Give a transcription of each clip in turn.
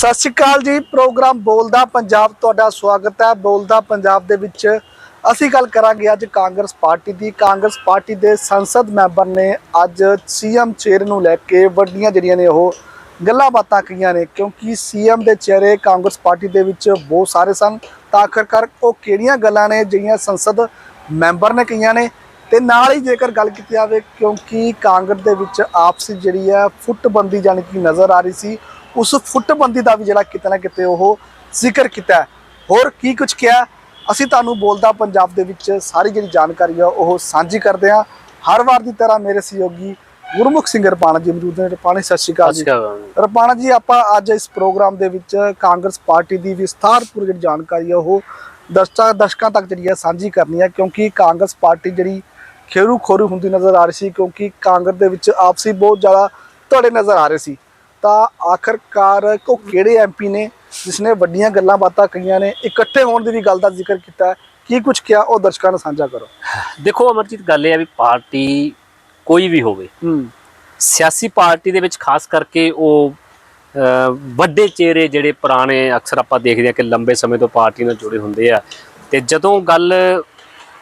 ਸਤਿ ਸ਼੍ਰੀ ਅਕਾਲ ਜੀ, ਪ੍ਰੋਗਰਾਮ ਬੋਲਦਾ ਪੰਜਾਬ ਤੁਹਾਡਾ ਸਵਾਗਤ ਹੈ। ਬੋਲਦਾ ਪੰਜਾਬ ਦੇ ਵਿੱਚ ਅਸੀਂ ਗੱਲ ਕਰਾਂਗੇ ਅੱਜ ਕਾਂਗਰਸ ਪਾਰਟੀ ਦੀ। ਕਾਂਗਰਸ ਪਾਰਟੀ ਦੇ ਸੰਸਦ ਮੈਂਬਰ ਨੇ ਅੱਜ ਸੀਐਮ ਚੇਅਰ ਨੂੰ ਲੈ ਕੇ ਵੱਡੀਆਂ ਜਿਹੜੀਆਂ ਨੇ ਉਹ ਗੱਲਾਂ ਬਾਤਾਂ ਕਹੀਆਂ ਨੇ, ਕਿਉਂਕਿ ਸੀਐਮ ਦੇ ਚਿਹਰੇ ਕਾਂਗਰਸ ਪਾਰਟੀ ਦੇ ਵਿੱਚ ਬਹੁਤ ਸਾਰੇ ਸਨ। ਤਾਂ ਆਖਰਕਾਰ ਉਹ ਕਿਹੜੀਆਂ ਗੱਲਾਂ ਨੇ ਜਿਹੜੀਆਂ ਸੰਸਦ ਮੈਂਬਰ ਨੇ ਕਹੀਆਂ ਨੇ? ਤੇ ਨਾਲ ਹੀ ਜੇਕਰ ਗੱਲ ਕੀਤੀ ਜਾਵੇ, ਕਿਉਂਕਿ ਕਾਂਗਰਸ ਦੇ ਵਿੱਚ ਆਪਸੀ ਜਿਹੜੀ ਹੈ ਫੁੱਟਬੰਦੀ ਜਾਣੀ ਕਿ ਨਜ਼ਰ ਆ ਰਹੀ ਸੀ ਉਸ ਫੁੱਟਬੰਦੀ ਦਾ ਵੀ ਜਿਹੜਾ ਕਿਤੇ ਨਾ ਕਿਤੇ ਉਹ ਜ਼ਿਕਰ ਕੀਤਾ। ਹੋਰ ਕੀ ਕੁਝ ਕਿਹਾ? ਅਸੀਂ ਤੁਹਾਨੂੰ ਬੋਲਦਾ ਪੰਜਾਬ ਦੇ ਵਿੱਚ ਸਾਰੀ ਜਿਹੜੀ ਜਾਣਕਾਰੀ ਆ ਉਹ ਸਾਂਝੀ ਕਰਦੇ ਹਾਂ। ਹਰ ਵਾਰ ਦੀ ਤਰ੍ਹਾਂ ਮੇਰੇ ਸਹਿਯੋਗੀ ਗੁਰਮੁਖ ਸਿੰਘ ਰਪਾਣਾ ਜੀ ਮੌਜੂਦ ਨੇ। ਰਪਾਣੀ ਸਤਿ ਸ਼੍ਰੀ ਅਕਾਲ ਜੀ। ਰਪਾਣਾ ਜੀ ਆਪਾਂ ਅੱਜ ਇਸ ਪ੍ਰੋਗਰਾਮ ਦੇ ਵਿੱਚ ਕਾਂਗਰਸ ਪਾਰਟੀ ਦੀ ਵਿਸਥਾਰਪੂਰ ਜਿਹੜੀ ਜਾਣਕਾਰੀ ਹੈ ਉਹ ਦਰਸ਼ਕਾਂ ਦਰਸ਼ਕਾਂ ਤੱਕ ਜਿਹੜੀ ਹੈ ਸਾਂਝੀ ਕਰਨੀ ਹੈ ਕਿਉਂਕਿ ਕਾਂਗਰਸ ਪਾਰਟੀ ਜਿਹੜੀ ਖੇਰੂ ਖੋਰੂ ਹੁੰਦੀ ਨਜ਼ਰ ਆ ਰਹੀ ਸੀ ਕਿਉਂਕਿ ਕਾਂਗਰਸ ਦੇ ਵਿੱਚ ਆਪਸੀ ਬਹੁਤ ਜ਼ਿਆਦਾ ਧੜੇ ਨਜ਼ਰ ਆ ਰਹੇ ਸੀ। ਤਾਂ ਆਖਰਕਾਰ ਉਹ ਕਿਹੜੇ ਐਮਪੀ ਨੇ ਜਿਸ ਨੇ ਵੱਡੀਆਂ ਗੱਲਾਂ ਬਾਤਾਂ ਕਹੀਆਂ ਨੇ ਇਕੱਠੇ ਹੋਣ ਦੀ ਵੀ ਗੱਲ ਦਾ ਜ਼ਿਕਰ ਕੀਤਾ ਕੀ ਕੁਝ ਕਿਹਾ ਉਹ ਦਰਸ਼ਕਾਂ ਨਾਲ ਸਾਂਝਾ ਕਰੋ। ਦੇਖੋ ਅਮਰਜੀਤ ਗੱਲ ਇਹ ਆ ਵੀ ਪਾਰਟੀ ਕੋਈ ਵੀ ਹੋਵੇ ਸਿਆਸੀ ਪਾਰਟੀ ਦੇ ਵਿੱਚ ਖਾਸ ਕਰਕੇ ਉਹ ਵੱਡੇ ਚਿਹਰੇ ਜਿਹੜੇ ਪੁਰਾਣੇ ਅਕਸਰ ਆਪਾਂ ਦੇਖਦੇ ਆ ਕਿ ਲੰਬੇ ਸਮੇਂ ਤੋਂ ਪਾਰਟੀ ਨਾਲ ਜੁੜੇ ਹੁੰਦੇ ਆ। ਤੇ ਜਦੋਂ ਗੱਲ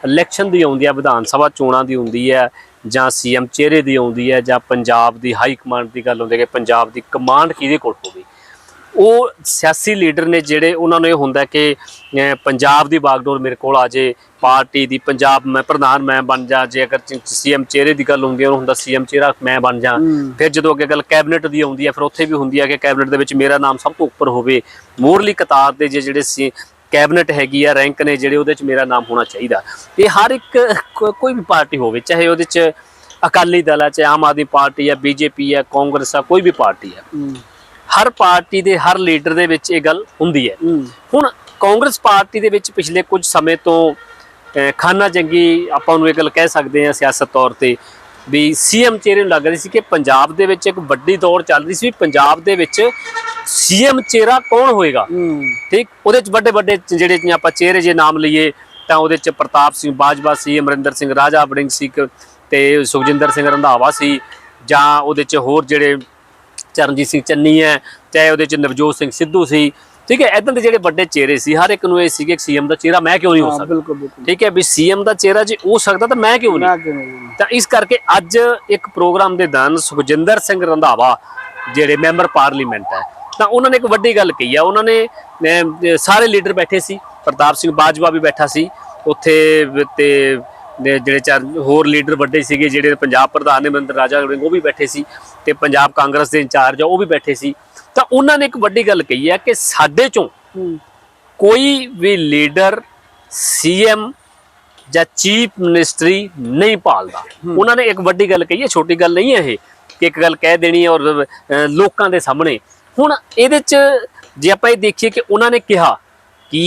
ਇਲੈਕਸ਼ਨ ਦੀ ਆਉਂਦੀ ਆ ਵਿਧਾਨ ਸਭਾ ਚੋਣਾਂ ਦੀ ਹੁੰਦੀ ਹੈ ਜਾਂ ਸੀਐਮ ਚਿਹਰੇ ਦੀ ਆਉਂਦੀ ਹੈ ਜਾਂ ਪੰਜਾਬ ਦੀ ਹਾਈ ਕਮਾਂਡ ਦੀ ਗੱਲ ਹੁੰਦੀ ਹੈ ਕਿ ਪੰਜਾਬ ਦੀ ਕਮਾਂਡ ਕਿਹਦੇ ਕੋਲ ਹੋਵੇ। ਉਹ ਸਿਆਸੀ ਲੀਡਰ ਨੇ ਜਿਹੜੇ ਉਹਨਾਂ ਨੂੰ ਇਹ ਹੁੰਦਾ ਕਿ ਪੰਜਾਬ ਦੀ ਬਾਗਡੋਰ ਮੇਰੇ ਕੋਲ ਆ ਜੇ ਪਾਰਟੀ ਦੀ ਪੰਜਾਬ ਮੈਂ ਪ੍ਰਧਾਨ ਮੈਂ ਬਣ ਜਾ ਜੇ ਅਗਰ ਸੀਐਮ ਚਿਹਰੇ ਦੀ ਗੱਲ ਹੁੰਦੀ ਹੈ ਉਹਨੂੰ ਹੁੰਦਾ ਸੀਐਮ ਚਿਹਰਾ ਮੈਂ ਬਣ ਜਾ। ਫਿਰ ਜਦੋਂ ਅੱਗੇ ਗੱਲ ਕੈਬਨਿਟ ਦੀ ਆਉਂਦੀ ਹੈ ਫਿਰ ਉੱਥੇ ਵੀ ਹੁੰਦੀ ਹੈ ਕਿ ਕੈਬਨਿਟ ਦੇ ਵਿੱਚ ਮੇਰਾ ਨਾਮ ਸਭ ਤੋਂ ਉੱਪਰ ਹੋਵੇ। ਮੋਰਲੀ ਕਤਾਰ ਦੇ ਜਿਹੜੇ ਸੀ ਕੈਬਨਿਟ ਹੈਗੀ ਆ ਰੈਂਕ ਨੇ ਜਿਹੜੇ ਉਹਦੇ 'ਚ ਮੇਰਾ ਨਾਮ ਹੋਣਾ ਚਾਹੀਦਾ। ਇਹ ਹਰ ਇੱਕ ਕੋਈ ਵੀ ਪਾਰਟੀ ਹੋਵੇ ਚਾਹੇ ਉਹਦੇ 'ਚ ਅਕਾਲੀ ਦਲ ਹੈ ਚਾਹੇ ਆਮ ਆਦਮੀ ਪਾਰਟੀ ਹੈ ਬੀਜੇਪੀ ਹੈ ਕਾਂਗਰਸ ਹੈ ਕੋਈ ਵੀ ਪਾਰਟੀ ਹੂੰ। ਹਰ ਪਾਰਟੀ ਦੇ ਹਰ ਲੀਡਰ ਦੇ ਵਿੱਚ ਇਹ ਗੱਲ ਹੁੰਦੀ ਹੈ। ਹੁਣ ਕਾਂਗਰਸ ਪਾਰਟੀ ਦੇ ਵਿੱਚ ਪਿਛਲੇ ਕੁਝ ਸਮੇਂ ਤੋਂ ਖਾਨਾ ਜੰਗੀ ਆਪਾਂ ਨੂੰ ਇਹ ਗੱਲ ਕਹਿ ਸਕਦੇ ਹਾਂ ਸਿਆਸਤ ਤੌਰ ਤੇ ਵੀ ਸੀਐਮ ਚਿਹਰੇ ਨੂੰ ਲੱਗ ਰਹੀ ਸੀ ਕਿ ਪੰਜਾਬ ਦੇ ਵਿੱਚ ਇੱਕ ਵੱਡੀ ਦੌੜ ਚੱਲ ਰਹੀ ਸੀ ਵੀ ਪੰਜਾਬ ਦੇ ਵਿੱਚ ਸੀਐਮ ਚਿਹਰਾ ਕੌਣ ਹੋਏਗਾ? ਠੀਕ? ਉਹਦੇ ਚ ਵੱਡੇ ਵੱਡੇ ਜਿਹੜੇ ਆਪਾਂ ਚਿਹਰੇ ਜੇ ਨਾਮ ਲਈਏ ਤਾਂ ਉਹਦੇ ਚ ਪ੍ਰਤਾਪ ਸਿੰਘ ਬਾਜਵਾ ਸੀ ਅਮਰਿੰਦਰ ਸਿੰਘ ਰਾਜਾ ਵੜਿੰਗ ਸੀ ਤੇ ਸੁਖਜਿੰਦਰ ਸਿੰਘ ਰੰਧਾਵਾ ਸੀ ਜਾਂ ਉਹਦੇ ਚ ਹੋਰ ਜਿਹੜੇ ਚਰਨਜੀਤ ਸਿੰਘ ਚੰਨੀ ਹੈ ਚਾਹੇ ਉਹਦੇ ਚ ਨਵਜੋਤ ਸਿੰਘ ਸਿੱਧੂ ਸੀ ਠੀਕ ਹੈ ਇਦਾਂ ਦੇ ਜਿਹੜੇ ਵੱਡੇ ਚਿਹਰੇ ਸੀ ਹਰ ਇੱਕ ਨੂੰ ਇਹ ਸੀ ਕਿ ਸੀਐਮ ਦਾ ਚਿਹਰਾ ਮੈਂ ਕਿਉਂ ਨਹੀਂ ਹੋ ਹਾਂ ਸਕਦਾ? ਠੀਕ ਹੈ ਵੀ ਸੀਐਮ ਦਾ ਚਿਹਰਾ ਜੇ ਹੋ ਸਕਦਾ ਤਾਂ ਮੈਂ ਕਿਉਂ ਨਹੀਂ? ਤਾਂ ਇਸ ਕਰਕੇ ਅੱਜ ਇੱਕ ਪ੍ਰੋਗਰਾਮ ਦੇ ਦੌਰਾਨ ਸੁਖਜਿੰਦਰ ਸਿੰਘ ਰੰਧਾਵਾ ਜਿਹੜੇ ਮੈਂਬਰ ਪਾਰਲੀਮੈਂਟ ਹੈ ਤਾਂ ਉਹਨਾਂ ਨੇ ਇੱਕ ਵੱਡੀ ਗੱਲ ਕਹੀ ਆ। ਉਹਨਾਂ ਨੇ ਸਾਰੇ ਲੀਡਰ ਬੈਠੇ ਸੀ ਪ੍ਰਤਾਪ ਸਿੰਘ ਬਾਜਵਾ ਵੀ ਬੈਠਾ ਸੀ। ਉੱਥੇ ਤੇ ਜਿਹੜੇ ਚਾਰ ਹੋਰ ਲੀਡਰ ਵੱਡੇ ਸੀਗੇ ਜਿਹੜੇ ਪੰਜਾਬ ਪ੍ਰਧਾਨ ਨੇ ਮਨਿੰਦਰ ਰਾਜਾ ਉਹ ਵੀ ਬੈਠੇ ਸੀ। ਤੇ ਪੰਜਾਬ ਕਾਂਗਰਸ ਦੇ ਇੰਚਾਰਜ ਆ ਉਹ ਵੀ ਬੈਠੇ ਸੀ। ਤਾਂ ਉਹਨਾਂ ਨੇ ਇੱਕ ਵੱਡੀ ਗੱਲ ਕਹੀ ਹੈ ਕਿ ਸਾਡੇ ਚੋਂ ਕੋਈ ਵੀ ਲੀਡਰ ਸੀਐਮ ਜਾਂ ਚੀਫ ਮਿਨਿਸਟਰੀ ਨਹੀਂ ਪਾਲਦਾ ਉਹਨਾਂ ਨੇ ਇੱਕ ਵੱਡੀ ਗੱਲ ਕਹੀ ਹੈ ਛੋਟੀ ਗੱਲ ਨਹੀਂ ਹੈ ਇਹ ਕਿ ਇੱਕ ਗੱਲ ਕਹਿ ਦੇਣੀ ਹੈ ਔਰ ਲੋਕਾਂ ਦੇ ਸਾਹਮਣੇ। ਹੁਣ ਇਹਦੇ ਚ ਜੇ ਆਪਾਂ ਇਹ ਦੇਖੀਏ ਕਿ ਉਹਨਾਂ ਨੇ ਕਿਹਾ ਕਿ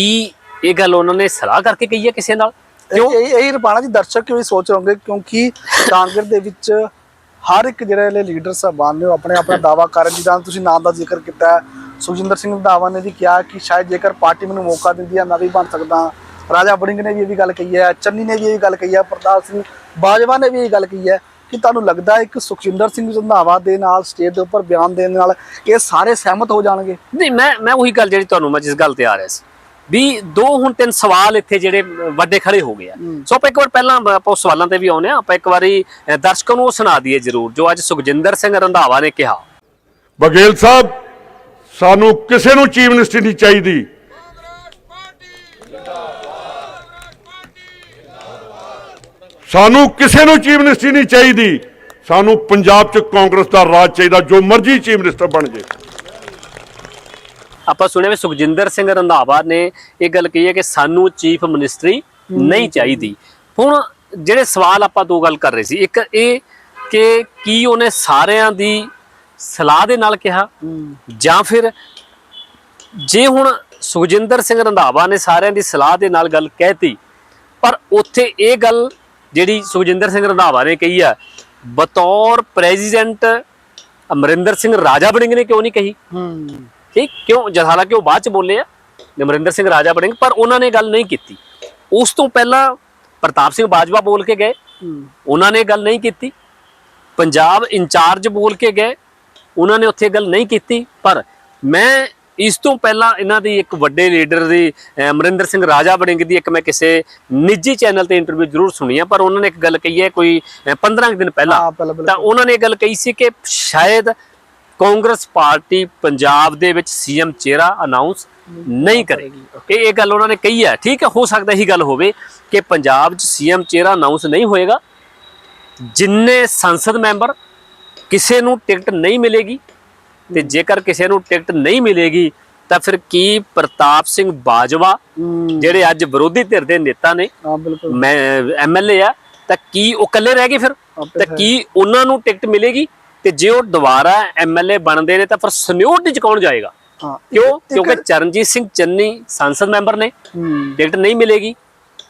ਇਹ ਗੱਲ ਉਹਨਾਂ ਨੇ ਸਲਾਹ ਕਰਕੇ ਕਹੀ ਹੈ ਕਿਸੇ ਨਾਲ? ਕਿਉਂ ਇਹ ਇਹ ਰਪਾਣਾ ਜੀ ਦਰਸ਼ਕ ਵੀ ਸੋਚ ਰਹੇ ਹੋਣਗੇ? ਕਿਉਂਕਿ ਕਾਂਗਰਸ ਦੇ ਵਿੱਚ ਹਰ ਇੱਕ ਜਿਹੜੇ ਲੀਡਰ ਸਾਹਿਬਾਨ ਨੇ ਉਹ ਆਪਣੇ ਆਪਣਾ ਦਾਵਾ ਕਰ ਰਹੇ ਜਿੱਦਾਂ ਤੁਸੀਂ ਨਾਮ ਦਾ ਜ਼ਿਕਰ ਕੀਤਾ ਸੁਖਜਿੰਦਰ ਸਿੰਘ ਰੰਧਾਵਾ ਨੇ ਵੀ ਕਿਹਾ ਕਿ ਸ਼ਾਇਦ ਜੇਕਰ ਪਾਰਟੀ ਮੈਨੂੰ ਮੌਕਾ ਦਿੰਦੀ ਹੈ, ਮੈਂ ਵੀ ਬਣ ਸਕਦਾ ਰਾਜਾ ਵੜਿੰਗ ਨੇ ਵੀ ਇਹ ਵੀ ਗੱਲ ਕਹੀ ਹੈ, ਚੰਨੀ ਨੇ ਵੀ ਇਹ ਗੱਲ ਕਹੀ ਹੈ, ਪ੍ਰਤਾਪ ਸਿੰਘ ਬਾਜਵਾ ਨੇ ਵੀ ਇਹ ਗੱਲ ਕਹੀ ਹੈ ਕਿ ਤੁਹਾਨੂੰ ਲੱਗਦਾ ਹੈ ਕਿ ਸੁਖਜਿੰਦਰ ਸਿੰਘ ਰੰਧਾਵਾ ਦੇ ਨਾਲ ਸਟੇਜ ਦੇ ਉੱਪਰ ਬਿਆਨ ਦੇਣ ਨਾਲ ਇਹ ਸਾਰੇ ਸਹਿਮਤ ਹੋ ਜਾਣਗੇ? ਨਹੀਂ, ਮੈਂ ਮੈਂ ਉਹੀ ਗੱਲ ਜਿਹੜੀ ਤੁਹਾਨੂੰ, ਮੈਂ ਜਿਸ ਗੱਲ ਤੇ ਆ ਰਿਹਾ ਸੀ। ਵੀ ਦੋ ਹੁਣ ਤਿੰਨ ਸਵਾਲ ਇੱਥੇ ਜਿਹੜੇ ਵੱਡੇ ਖੜੇ ਹੋ ਗਏ ਆ। ਸੋ ਆਪਾਂ ਇੱਕ ਵਾਰ ਪਹਿਲਾਂ ਆਪਾਂ ਸਵਾਲਾਂ ਤੇ ਵੀ ਆਉਨੇ ਆ ਆਪਾਂ ਇੱਕ ਵਾਰੀ ਦਰਸ਼ਕਾਂ ਨੂੰ ਉਹ ਸੁਣਾ ਦਈਏ ਜਰੂਰ ਜੋ ਅੱਜ ਸੁਖਜਿੰਦਰ ਸਿੰਘ ਰੰਧਾਵਾ ਨੇ ਕਿਹਾ। ਬਗੇਲ ਸਾਹਿਬ ਸਾਨੂੰ ਕਿਸੇ ਨੂੰ ਚੀਫ ਮਿਨਿਸਟਰੀ ਨਹੀਂ ਚਾਹੀਦੀ। ਸਾਨੂੰ ਕਿਸੇ ਨੂੰ ਚੀਫ ਮਿਨਿਸਟਰੀ ਨਹੀਂ ਚਾਹੀਦੀ। ਸਾਨੂੰ ਪੰਜਾਬ 'ਚ ਕਾਂਗਰਸ ਦਾ ਰਾਜ ਚਾਹੀਦਾ ਜੋ ਮਰਜ਼ੀ ਚੀਫ ਮਿਨਿਸਟਰ ਬਣ ਜੇ। ਆਪਾਂ ਸੁਣਿਆ ਵੀ ਸੁਖਜਿੰਦਰ ਸਿੰਘ ਰੰਧਾਵਾ ਨੇ ਇਹ ਗੱਲ ਕਹੀ ਹੈ ਕਿ ਸਾਨੂੰ ਚੀਫ ਮਿਨਿਸਟਰੀ ਨਹੀਂ ਚਾਹੀਦੀ। ਹੁਣ ਜਿਹੜੇ ਸਵਾਲ ਆਪਾਂ ਦੋ ਗੱਲ ਕਰ ਰਹੇ ਸੀ ਇੱਕ ਇਹ ਕਿ ਕੀ ਉਹਨੇ ਸਾਰਿਆਂ ਦੀ ਸਲਾਹ ਦੇ ਨਾਲ ਕਿਹਾ? ਜਾਂ ਫਿਰ ਜੇ ਹੁਣ ਸੁਖਜਿੰਦਰ ਸਿੰਘ ਰੰਧਾਵਾ ਨੇ ਸਾਰਿਆਂ ਦੀ ਸਲਾਹ ਦੇ ਨਾਲ ਗੱਲ ਕਹਿਤੀ ਪਰ ਉੱਥੇ ਇਹ ਗੱਲ ਜਿਹੜੀ ਸੁਖਜਿੰਦਰ ਸਿੰਘ ਰੰਧਾਵਾ ਨੇ ਕਹੀ ਆ ਬਤੌਰ ਪ੍ਰੈਜ਼ੀਡੈਂਟ ਅਮਰਿੰਦਰ ਸਿੰਘ ਰਾਜਾ ਵੜਿੰਗ ਨੇ ਕਿਉਂ ਨਹੀਂ ਕਹੀ? ਹੂੰ। ਠੀਕ? ਕਿਉਂ ਜਦ ਹਾਲਾਂਕਿ ਉਹ ਬਾਅਦ ਚ ਬੋਲੇ ਆ ਅਮਰਿੰਦਰ ਸਿੰਘ ਰਾਜਾ ਵੜਿੰਗ ਪਰ ਉਹਨਾਂ ਨੇ ਗੱਲ ਨਹੀਂ ਕੀਤੀ। ਉਸ ਤੋਂ ਪਹਿਲਾਂ ਪ੍ਰਤਾਪ ਸਿੰਘ ਬਾਜਵਾ ਬੋਲ ਕੇ ਗਏ। ਉਹਨਾਂ ਨੇ ਗੱਲ ਨਹੀਂ ਕੀਤੀ। ਪੰਜਾਬ ਇੰਚਾਰਜ ਬੋਲ ਕੇ ਗਏ। ਉਹਨਾਂ ਨੇ ਉੱਥੇ ਗੱਲ ਨਹੀਂ ਕੀਤੀ। ਪਰ ਮੈਂ ਇਸ ਤੋਂ ਪਹਿਲਾਂ ਇਹਨਾਂ ਦੀ ਇੱਕ ਵੱਡੇ ਲੀਡਰ ਦੀ ਅਮਰਿੰਦਰ ਸਿੰਘ ਰਾਜਾ ਵੜਿੰਗ ਦੀ ਇੱਕ ਮੈਂ ਕਿਸੇ ਨਿੱਜੀ ਚੈਨਲ ਤੇ ਇੰਟਰਵਿਊ ਜ਼ਰੂਰ ਸੁਣੀ ਆ ਪਰ ਉਹਨਾਂ ਨੇ ਇੱਕ ਗੱਲ ਕਹੀ ਹੈ ਕੋਈ ਅਹ, 15 ਕੁ ਦਿਨ ਪਹਿਲਾਂ। ਤਾਂ। ਉਹਨਾਂ ਨੇ ਇਹ ਗੱਲ ਕਹੀ ਸੀ ਕਿ ਸ਼ਾਇਦ ਕਾਂਗਰਸ ਪਾਰਟੀ ਪੰਜਾਬ ਦੇ ਵਿੱਚ ਸੀਐਮ ਚਿਹਰਾ ਅਨਾਉਂਸ ਨਹੀਂ ਕਰੇਗੀ ਇਹ ਇਹ ਗੱਲ ਉਹਨਾਂ ਨੇ ਕਹੀ ਹੈ। ਠੀਕ ਹੈ ਹੋ ਸਕਦਾ ਇਹੀ ਗੱਲ ਹੋਵੇ ਕਿ ਪੰਜਾਬ 'ਚ ਸੀਐਮ ਚਿਹਰਾ ਅਨਾਉਂਸ ਨਹੀਂ ਹੋਏਗਾ। ਜਿੰਨੇ ਸੰਸਦ ਮੈਂਬਰ ਕਿਸੇ ਨੂੰ ਟਿਕਟ ਨਹੀਂ ਮਿਲੇਗੀ ਤੇ ਜੇਕਰ ਕਿਸੇ ਨੂੰ ਟਿਕਟ ਨਹੀਂ ਮਿਲੇਗੀ ਤਾਂ ਫਿਰ ਕੀ ਪ੍ਰਤਾਪ ਸਿੰਘ ਬਾਜਵਾ ਜਿਹੜੇ ਅੱਜ ਵਿਰੋਧੀ ਧਿਰ ਦੇ ਨੇਤਾ ਨੇ ਮੈਂ ਐਮਐਲਏ ਆ ਤਾਂ ਕੀ ਉਹ ਇਕੱਲੇ ਰਹਿ ਗਏ ਫਿਰ? ਤਾਂ ਕੀ ਉਹਨਾਂ ਨੂੰ ਟਿਕਟ ਮਿਲੇਗੀ? ਤੇ ਜੇ ਉਹ ਦੁਬਾਰਾ ਐਮਐਲਏ ਬਣਦੇ ਨੇ ਤਾਂ ਫਿਰ ਸਿਕਿਉਰਿਟੀ ਚ ਕੌਣ ਜਾਏਗਾ? ਹਾਂ ਕਿਉਂ? ਕਿਉਂਕਿ ਚਰਨਜੀਤ ਸਿੰਘ ਚੰਨੀ ਸੰਸਦ ਮੈਂਬਰ ਨੇ। ਟਿਕਟ ਨਹੀਂ ਮਿਲੇਗੀ।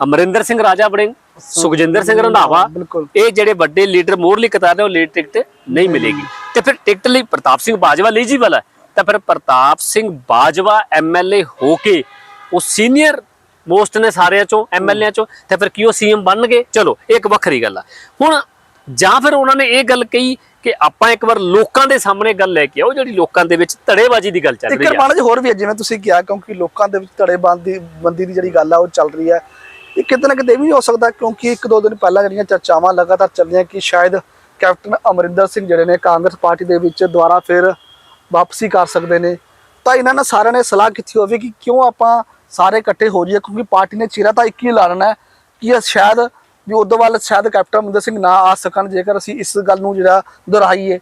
ਅਮਰਿੰਦਰ ਸਿੰਘ ਰਾਜਾ ਵੜਿੰਗ ਸੁਖਜਿੰਦਰ ਸਿੰਘ ਰੰਧਾਵਾ। ਇਹ ਜਿਹੜੇ ਵੱਡੇ ਲੀਡਰ ਮੋਰਲੀ ਕਤਾਰ ਨੇ ਉਹ ਲੀਡ ਟਿਕਟ ਨਹੀਂ ਮਿਲੇਗੀ। ਤੇ ਫਿਰ ਟਿਕਟ ਲਈ ਪ੍ਰਤਾਪ ਸਿੰਘ ਬਾਜਵਾ ਐਲੀਜੀਬਲ ਹੈ ਤਾਂ ਫਿਰ ਪ੍ਰਤਾਪ ਸਿੰਘ ਬਾਜਵਾ ਐਮਐਲਏ ਹੋ ਕੇ ਉਹ ਸੀਨੀਅਰ ਮੋਸਟ ਨੇ ਸਾਰਿਆਂ ਚੋਂ ਐਮਐਲਏ ਚੋਂ ਤੇ ਫਿਰ ਕੀ ਉਹ ਸੀਐਮ ਬਣਨਗੇ? ਚਲੋ ਇਹ ਇੱਕ ਵੱਖਰੀ ਗੱਲ ਆ। ਹੁਣ ਜਾਂ ਫਿਰ ਉਹਨਾਂ ਨੇ ਇਹ ਗੱਲ ਕਹੀ ਕਿ ਆਪਾਂ ਇੱਕ ਵਾਰ ਲੋਕਾਂ ਦੇ ਸਾਹਮਣੇ ਗੱਲ ਲੈ ਕੇ ਆਓ ਜਿਹੜੀ ਲੋਕਾਂ ਦੇ ਵਿੱਚ ਧੜੇਬਾਜ਼ੀ ਦੀ ਗੱਲ ਚੱਲ ਇੱਕ ਰਹੀ ਹੈ ਰਮਾਨ ਜੀ ਹੋਰ ਵੀ ਹੈ ਜਿਵੇਂ ਤੁਸੀਂ ਕਿਹਾ ਕਿਉਂਕਿ ਲੋਕਾਂ ਦੇ ਵਿੱਚ ਧੜੇ ਬੰਦੀ ਦੀ ਜਿਹੜੀ ਗੱਲ ਆ ਉਹ ਚੱਲ ਰਹੀ ਹੈ ਇਹ ਕਿਤੇ ਨਾ ਕਿਤੇ ਵੀ ਹੋ ਸਕਦਾ ਕਿਉਂਕਿ ਇੱਕ ਦੋ ਦਿਨ ਪਹਿਲਾਂ ਜਿਹੜੀਆਂ ਚਰਚਾਵਾਂ ਲਗਾਤਾਰ ਚੱਲੀਆਂ ਕਿ ਸ਼ਾਇਦ ਕੈਪਟਨ ਅਮਰਿੰਦਰ ਸਿੰਘ ਜਿਹੜੇ ਨੇ ਕਾਂਗਰਸ ਪਾਰਟੀ ਦੇ ਵਿੱਚ ਦੁਬਾਰਾ ਫਿਰ ਵਾਪਸੀ ਕਰ ਸਕਦੇ ਨੇ। ਤਾਂ ਇਹਨਾਂ ਨੇ ਸਾਰਿਆਂ ਨੇ ਸਲਾਹ ਕੀਤੀ ਹੋਵੇ ਕਿ ਕਿਉਂ ਆਪਾਂ ਸਾਰੇ ਇਕੱਠੇ ਹੋ ਜਾਈਏ ਕਿਉਂਕਿ ਪਾਰਟੀ ਨੇ ਚਿਹਰਾ ਤਾਂ ਇੱਕ ਹੀ ਲਾਣਾ ਹੈ ਕਿ ਸ਼ਾਇਦ ਵੀ ਉਦੋਂ ਵੱਲ ਸ਼ਾਇਦ ਕੈਪਟਨ ਅਮਰਿੰਦਰ ਸਿੰਘ ਨਾ ਆ ਸਕਣ ਜੇਕਰ ਅਸੀਂ ਇਸ ਗੱਲ ਨੂੰ ਜਿਹੜਾ ਦੁਹਰਾਈਏ।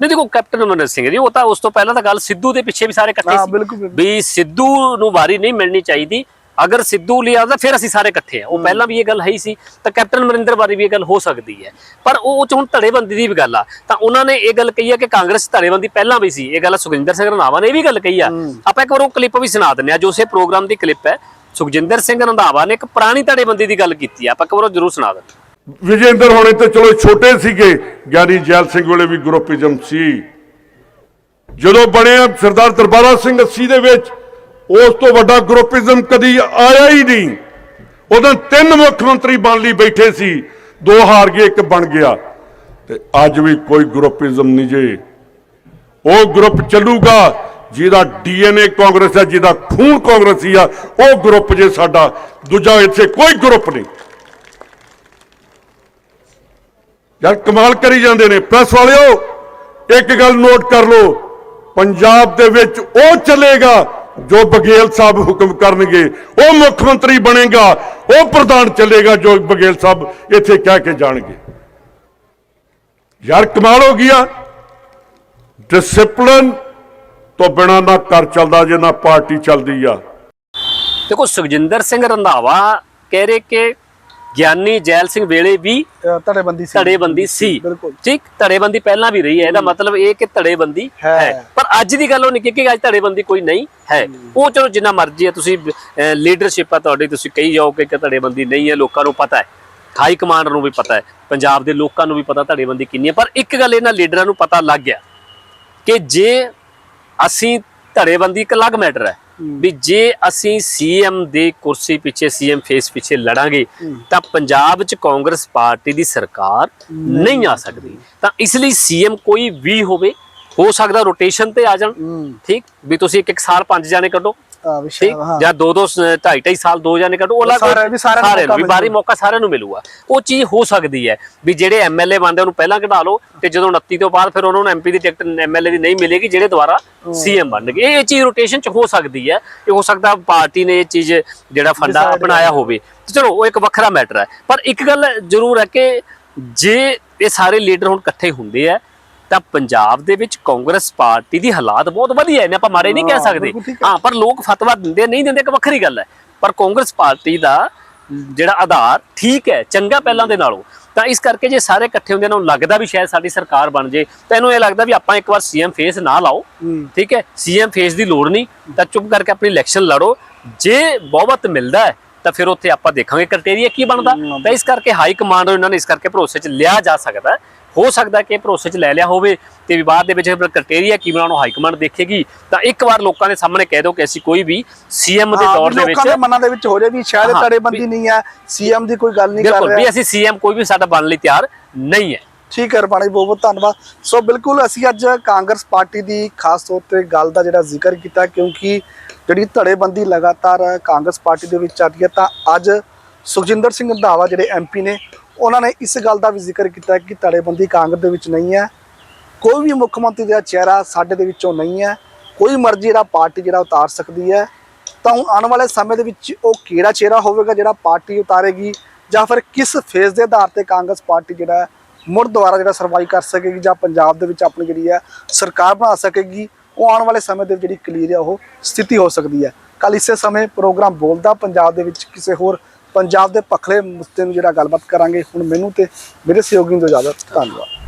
ਨਹੀਂ ਦੇਖੋ ਕੈਪਟਨ ਅਮਰਿੰਦਰ ਸਿੰਘ ਜੀ ਉਹ ਤਾਂ ਉਸ ਤੋਂ ਪਹਿਲਾਂ ਤਾਂ ਗੱਲ ਸਿੱਧੂ ਦੇ ਪਿੱਛੇ ਵੀ ਸਾਰੇ ਇਕੱਠੇ ਸੀ। ਵੀ ਸਿੱਧੂ ਨੂੰ ਵਾਰੀ ਨਹੀਂ ਮਿਲਣੀ ਚਾਹੀਦੀ। ਅਗਰ ਸਿੱਧੂ ਲਈ ਆਦਾ ਫਿਰ ਅਸੀਂ ਸਾਰੇ ਇਕੱਠੇ ਆ ਉਹ ਪਹਿਲਾਂ ਵੀ ਇਹ ਗੱਲ ਹੈ ਸੀ ਤਾਂ ਕੈਪਟਨ ਅਮਰਿੰਦਰ ਬਾਰੇ ਵੀ ਇਹ ਗੱਲ ਹੋ ਸਕਦੀ ਹੈ। ਪਰ ਉਹ ਚ ਹੁਣ ਧੜੇਬੰਦੀ ਦੀ ਵੀ ਗੱਲ ਆ। ਤਾਂ ਉਹਨਾਂ ਨੇ ਇਹ ਗੱਲ ਕਹੀ ਹੈ ਕਿ ਕਾਂਗਰਸ ਧੜੇਬੰਦੀ ਪਹਿਲਾਂ ਵੀ ਸੀ। ਇਹ ਗੱਲ ਸੁਖਜਿੰਦਰ ਸਿੰਘ ਰੰਧਾਵਾ ਨੇ ਇਹ ਵੀ ਗੱਲ ਕਹੀ ਆ। ਆਪਾਂ ਇੱਕ ਵਾਰ ਉਹ ਕਲਿੱਪ ਵੀ ਸੁਣਾ ਦਿੰਦੇ ਆ ਜੋ ਉਸੇ ਪ੍ਰੋਗਰਾਮ ਦੀ ਕਲਿੱਪ ਹੈ। ਸੁਖਜਿੰਦਰ ਸਿੰਘ ਰੰਧਾਵਾ ਨੇ ਇੱਕ ਪੁਰਾਣੀ ਧੜੇਬੰਦੀ ਦੀ ਗੱਲ ਕੀਤੀ ਆ। ਆਪਾਂ ਇੱਕ ਜ਼ਰੂਰ ਸੁਣਾ ਦਿੰਦੇ ਵਿਜੇਂਦਰ ਹੋਣੇ ਤੇ ਚਲੋ ਛੋਟੇ ਸੀਗੇ, ਗਿਆਨੀ ਜੈਲ ਸਿੰਘ ਵੇਲੇ ਵੀ ਗਰੁੱਪਿਜ਼ਮ ਸੀ। ਜਦੋਂ ਬਣਿਆ ਸਰਦਾਰ ਦਰਬਾਰਾ ਸਿੰਘ 80 ਦੇ ਵਿੱਚ, ਉਸ ਤੋਂ ਵੱਡਾ ਗਰੁੱਪਿਜ਼ਮ ਕਦੀ ਆਇਆ ਹੀ ਨਹੀਂ। ਉਦੋਂ ਤਿੰਨ ਮੁੱਖ ਮੰਤਰੀ ਬਣ ਲਈ ਬੈਠੇ ਸੀ, ਦੋ ਹਾਰ ਗਏ ਇੱਕ ਬਣ ਗਿਆ। ਤੇ ਅੱਜ ਵੀ ਕੋਈ ਗਰੁੱਪਿਜ਼ਮ ਨਹੀਂ ਜੇ। ਉਹ ਗਰੁੱਪ ਚੱਲੂਗਾ ਜਿਹਦਾ ਡੀਐਨਏ ਕਾਂਗਰਸ ਹੈ, ਜਿਹਦਾ ਖੂਨ ਕਾਂਗਰਸੀ ਆ, ਉਹ ਗਰੁੱਪ ਜੇ ਸਾਡਾ, ਦੂਜਾ ਇੱਥੇ ਕੋਈ ਗਰੁੱਪ ਨਹੀਂ। ਯਾਰ ਕਮਾਲ ਕਰੀ ਜਾਂਦੇ ਨੇ ਪ੍ਰੈਸ ਵਾਲਿਓ, ਇੱਕ ਗੱਲ ਨੋਟ ਕਰ ਲਓ, ਪੰਜਾਬ ਦੇ ਵਿੱਚ ਉਹ ਚੱਲੇਗਾ ਜੋ ਬਗੇਲ ਸਾਹਿਬ ਹੁਕਮ ਕਰਨਗੇ, ਉਹ ਮੁੱਖ ਮੰਤਰੀ ਬਣੇਗਾ, ਉਹ ਪ੍ਰਧਾਨ ਚੱਲੇਗਾ ਜੋ ਬਗੇਲ ਸਾਹਿਬ ਇੱਥੇ ਕਹਿ ਕੇ ਜਾਣਗੇ। ਯਾਰ ਕਮਾਲ ਹੋ ਗਿਆ ਡਿਸਪਲਿਨ ਤੋਂ ਬਿਨਾ ਨਾ ਘਰ ਚੱਲਦਾ ਜੇ ਨਾ ਪਾਰਟੀ ਚੱਲਦੀ ਆ। ਦੇਖੋ ਸੁਖਜਿੰਦਰ ਸਿੰਘ ਰੰਧਾਵਾ ਕਹਿ ਰਹੇ ਕਿ ਗਿਆਨੀ ਜੈਲ ਸਿੰਘ ਵੇਲੇ ਵੀ ਧੜੇਬੰਦੀ ਸੀ। ਧੜੇਬੰਦੀ ਸੀ। ਬਿਲਕੁਲ। ਠੀਕ ਧੜੇਬੰਦੀ ਪਹਿਲਾਂ ਵੀ ਰਹੀ ਹੈ। ਇਹਦਾ ਮਤਲਬ ਇਹ ਕਿ ਧੜੇਬੰਦੀ ਹੈ। ਪਰ ਅੱਜ ਦੀ ਗੱਲ ਉਹ ਨਹੀਂ ਕਿ ਅੱਜ ਧੜੇਬੰਦੀ ਕੋਈ ਨਹੀਂ ਹੈ। ਉਹ ਚਲੋ ਜਿੰਨਾ ਮਰਜ਼ੀ ਹੈ ਤੁਸੀਂ ਲੀਡਰਸ਼ਿਪ ਆ ਤੁਹਾਡੀ ਤੁਸੀਂ ਕਹੀ ਜਾਓ ਕਿ ਕਿ ਧੜੇਬੰਦੀ ਨਹੀਂ ਹੈ ਲੋਕਾਂ ਨੂੰ ਪਤਾ ਹੈ। ਹਾਈ ਕਮਾਂਡ ਨੂੰ ਵੀ ਪਤਾ ਹੈ ਪੰਜਾਬ ਦੇ ਲੋਕਾਂ ਨੂੰ ਵੀ ਪਤਾ ਧੜੇਬੰਦੀ ਕਿੰਨੀ ਹੈ। ਪਰ ਇੱਕ ਗੱਲ ਇਹਨਾਂ ਲੀਡਰਾਂ ਨੂੰ ਪਤਾ ਲੱਗ ਗਿਆ ਕਿ ਜੇ ਅਸੀਂ ਧੜੇਬੰਦੀ ਇੱਕ ਅਲੱਗ ਮੈਟਰ ਹੈ। ਵੀ ਜੇ ਅਸੀਂ ਸੀਐਮ ਦੇ ਕੁਰਸੀ ਪਿੱਛੇ ਸੀਐਮ ਫੇਸ ਪਿੱਛੇ ਲੜਾਂਗੇ ਤਾਂ ਪੰਜਾਬ 'ਚ ਕਾਂਗਰਸ ਪਾਰਟੀ ਦੀ ਸਰਕਾਰ ਨਹੀਂ ਆ ਸਕਦੀ। ਤਾਂ ਇਸ ਲਈ ਸੀਐਮ ਕੋਈ ਵੀ ਹੋਵੇ ਹੋ ਸਕਦਾ ਰੋਟੇਸ਼ਨ ਤੇ ਆ ਜਾਣ। ਠੀਕ? ਵੀ ਤੁਸੀਂ ਇੱਕ ਇੱਕ ਸਾਲ ਪੰਜ ਜਾਣੇ ਕੱਢੋ। ਆ ਵਿਸ਼ੇ ਠੀਕ? ਹਾਂ। ਜਾਂ ਦੋ ਦੋ ਸ- ਢਾਈ ਢਾਈ ਸਾਲ ਦੋ ਜਾਣੇ ਕੱਢੋ ਉਹ ਸਾਰਿਆਂ- ਵੀ ਸਾਰਿਆਂ ਨੂੰ ਵੀ ਬਾਰੀ। ਮੌਕਾ ਸਾਰਿਆਂ ਨੂੰ ਮਿਲੂਗਾ। ਉਹ ਚੀਜ਼ ਹੋ ਸਕਦੀ ਹੈ ਵੀ ਜਿਹੜੇ ਐਮਐਲਏ ਬਣਦੇ ਉਹਨੂੰ ਪਹਿਲਾਂ ਕਢਾ ਲਓ ਤੇ ਜਦੋਂ 29 ਤੋਂ ਬਾਅਦ ਫਿਰ ਉਹਨਾਂ ਨੂੰ ਐਮਪੀ ਦੀ ਟਿਕਟ ਐਮਐਲਏ ਦੀ ਨਹੀਂ ਮਿਲੇਗੀ ਜਿਹੜੇ ਦੁਬਾਰਾ ਸੀਐਮ ਬਣਨਗੇ। ਇਹ ਚੀਜ਼ ਰੋਟੇਸ਼ਨ ਚ ਹੋ ਸਕਦੀ ਹੈ ਇਹ ਹੋ ਸਕਦਾ ਪਾਰਟੀ ਨੇ ਇਹ ਚੀਜ਼ ਜਿਹੜਾ ਫੰਡਾ ਬਣਾਇਆ ਹੋਵੇ। ਤੇ ਚਲੋ ਉਹ ਇੱਕ ਵੱਖਰਾ ਮੈਟਰ ਹੈ। ਪਰ ਇੱਕ ਗੱਲ ਜ਼ਰੂਰ ਹੈ ਕਿ ਜੇ ਇਹ ਸਾਰੇ ਲੀਡਰ ਹੁਣ ਇਕੱਠੇ ਹੁੰਦੇ ਆ ਤਾਂ ਪੰਜਾਬ ਦੇ ਵਿੱਚ ਕਾਂਗਰਸ ਪਾਰਟੀ ਦੀ ਹਾਲਾਤ ਬਹੁਤ ਵਧੀਆ ਨੇ ਆਪਾਂ ਮਾੜੇ ਨਹੀਂ ਕਹਿ ਸਕਦੇ। ਹੈ। ਪਰ ਲੋਕ ਫਤਵਾ ਦਿੰਦੇ ਨਹੀਂ ਦਿੰਦੇ ਇੱਕ ਵੱਖਰੀ ਗੱਲ ਹੈ। ਪਰ ਕਾਂਗਰਸ ਪਾਰਟੀ ਦਾ ਜਿਹੜਾ ਆਧਾਰ ਠੀਕ ਹੈ ਚੰਗਾ ਪਹਿਲਾਂ ਦੇ ਨਾਲੋਂ। ਤਾਂ ਇਸ ਕਰਕੇ ਜੇ ਸਾਰੇ ਇਕੱਠੇ ਹੁੰਦੇ ਨੇ ਲੱਗਦਾ ਵੀ ਸ਼ਾਇਦ ਸਾਡੀ ਸਰਕਾਰ ਬਣ ਜੇ। ਤਾਂ ਇਹਨੂੰ ਇਹ ਲੱਗਦਾ ਵੀ ਆਪਾਂ ਇੱਕ ਵਾਰ ਸੀਐਮ ਫੇਸ ਨਾ ਲਾਓ। ਠੀਕ ਹੈ? ਸੀਐਮ ਫੇਸ ਦੀ ਲੋੜ ਨਹੀਂ। ਤਾਂ ਚੁੱਪ ਕਰਕੇ ਆਪਣੀ ਇਲੈਕਸ਼ਨ ਲੜੋ। ਜੇ ਬਹੁਮਤ ਮਿਲਦਾ ਹੈ ਤਾਂ ਫਿਰ ਉੱਥੇ ਆਪਾਂ ਦੇਖਾਂਗੇ ਕ੍ਰਾਈਟੇਰੀਆ ਕੀ ਬਣਦਾ। ਤਾਂ ਇਸ ਕਰਕੇ ਹਾਈ ਕਮਾਂਡ ਇਹਨਾਂ ਨੇ ਇਸ ਕਰਕੇ ਭਰੋਸੇ 'ਚ ਲਿਆ ਜਾ ਸਕਦਾ ਹੈ। ਸਕਦਾ ਕਿ ਭਰੋਸੇ 'ਚ ਲੈ ਲਿਆ ਹੋਵੇ ਤੇ ਵੀ ਬਾਅਦ ਦੇ ਵਿੱਚ ਕ੍ਰਾਈਟੇਰੀਆ ਕੀ ਬਣਾਉਣਾ ਹਾਈ ਕਮਾਂਡ ਦੇਖੇਗੀ। ਤਾਂ ਇੱਕ ਵਾਰ ਲੋਕਾਂ ਦੇ ਸਾਹਮਣੇ ਕਹਿ ਦਿਓ ਕਿ ਅਸੀਂ ਕੋਈ ਵੀ ਸੀਐਮ ਦੇ ਤੌਰ ਦੇ ਵਿੱਚ ਲੋਕਾਂ ਦੇ ਮਨਾਂ ਦੇ ਵਿੱਚ ਹੋ ਰਿਹਾ ਵੀ ਸ਼ਾਇਦ ਹਾਂ, ਧੜੇਬੰਦੀ ਨਹੀਂ ਹੈ ਸੀਐਮ ਦੀ ਕੋਈ ਗੱਲ ਨਹੀਂ ਕਰ ਬਿਲਕੁਲ ਰਿਹਾ। ਵੀ ਅਸੀਂ ਸੀਐਮ ਕੋਈ ਵੀ ਸਾਡਾ ਬਣਨ ਲਈ ਤਿਆਰ ਨਹੀਂ ਹੈ। ਠੀਕ ਹੈ ਰਬਾਣੀ ਬਹੁਤ ਬਹੁਤ ਧੰਨਵਾਦ। ਸੋ ਬਿਲਕੁਲ ਅਸੀਂ ਅੱਜ ਕਾਂਗਰਸ ਪਾਰਟੀ ਦੀ ਖਾਸ ਤੌਰ ਤੇ ਗੱਲ ਦਾ ਜਿਹੜਾ ਜ਼ਿਕਰ ਕੀਤਾ ਕਿਉਂਕਿ ਜਿਹੜੀ ਧੜੇਬੰਦੀ ਲਗਾਤਾਰ ਕਾਂਗਰਸ ਪਾਰਟੀ ਦੇ ਵਿੱਚ ਚੱਲ ਰਹੀ ਹੈ ਤਾਂ ਅੱਜ ਸੁਖਜਿੰਦਰ ਸਿੰਘ ਰੰਧਾਵਾ ਜਿਹੜੇ ਐਮਪੀ ਨੇ ਉਹਨਾਂ ਨੇ ਇਸ ਗੱਲ ਦਾ ਵੀ ਜ਼ਿਕਰ ਕੀਤਾ ਕਿ ਧੜੇਬੰਦੀ ਕਾਂਗਰਸ ਦੇ ਵਿੱਚ ਨਹੀਂ ਹੈ। ਕੋਈ ਵੀ ਮੁੱਖ ਮੰਤਰੀ ਦਾ ਚਿਹਰਾ ਸਾਡੇ ਦੇ ਵਿੱਚੋਂ ਨਹੀਂ ਹੈ। ਕੋਈ ਮਰਜ਼ੀ ਜਿਹੜਾ ਪਾਰਟੀ ਜਿਹੜਾ ਉਤਾਰ ਸਕਦੀ ਹੈ। ਤਾਂ ਹੁਣ ਆਉਣ ਵਾਲੇ ਸਮੇਂ ਦੇ ਵਿੱਚ ਉਹ ਕਿਹੜਾ ਚਿਹਰਾ ਹੋਵੇਗਾ ਜਿਹੜਾ ਪਾਰਟੀ ਉਤਾਰੇਗੀ? ਜਾਂ ਫਿਰ ਕਿਸ ਫੇਜ਼ ਦੇ ਆਧਾਰ ਤੇ ਕਾਂਗਰਸ ਪਾਰਟੀ ਜਿਹੜਾ ਮੁੜ ਦੁਬਾਰਾ ਜਿਹੜਾ ਸਰਵਾਈਵ ਕਰ ਸਕੇਗੀ ਜਾਂ ਪੰਜਾਬ ਦੇ ਵਿੱਚ ਆਪਣੀ ਜਿਹੜੀ ਹੈ ਸਰਕਾਰ ਬਣਾ ਸਕੇਗੀ? ਉਹ ਆਉਣ ਵਾਲੇ ਸਮੇਂ ਦੇ ਜਿਹੜੀ ਕਲੀਅਰ ਹੈ ਉਹ ਸਥਿਤੀ ਹੋ ਸਕਦੀ ਹੈ। ਕੱਲ ਇਸੇ ਸਮੇਂ ਪ੍ਰੋਗਰਾਮ ਬੋਲਦਾ ਪੰਜਾਬ ਦੇ ਵਿੱਚ ਕਿਸੇ ਹੋਰ ਪੰਜਾਬ ਦੇ ਪਖਲੇ ਮੁੱਦੇ ਨੂੰ ਜਿਹੜਾ ਗੱਲਬਾਤ ਕਰਾਂਗੇ ਹੁਣ ਮੈਨੂੰ ਤੇ ਮੇਰੇ ਸਹਿਯੋਗੀ ਨੂੰ ਦਿਓ ਇਜਾਜ਼ਤ ਧੰਨਵਾਦ।